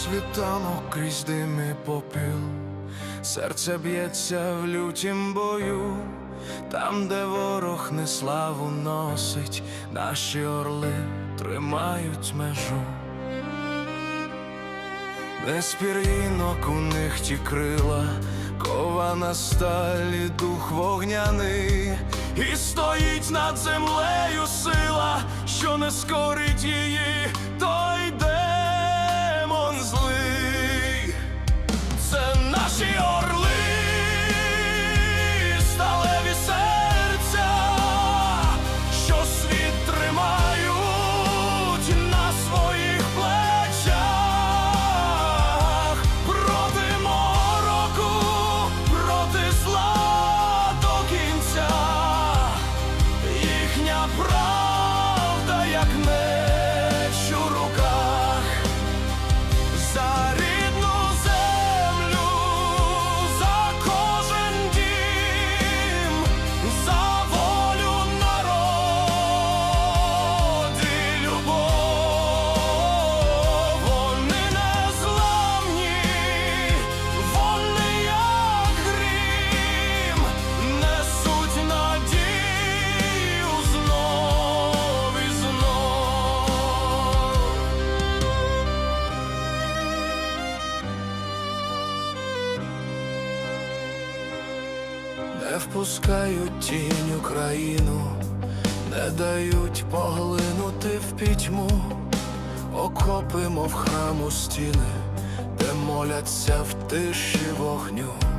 світанок крізь дим і попіл, серце б'ється в лютім бою, там, де ворог не славу носить, наші орли тримають межу. Без пір'їнок у них ті крила, кова на сталі, дух вогняний, і стоїть над землею сила, що не скорить її, Не впускають тінь Україну, не дають поглинути в пітьму, окопи, мов храму стіни, де моляться в тиші вогню.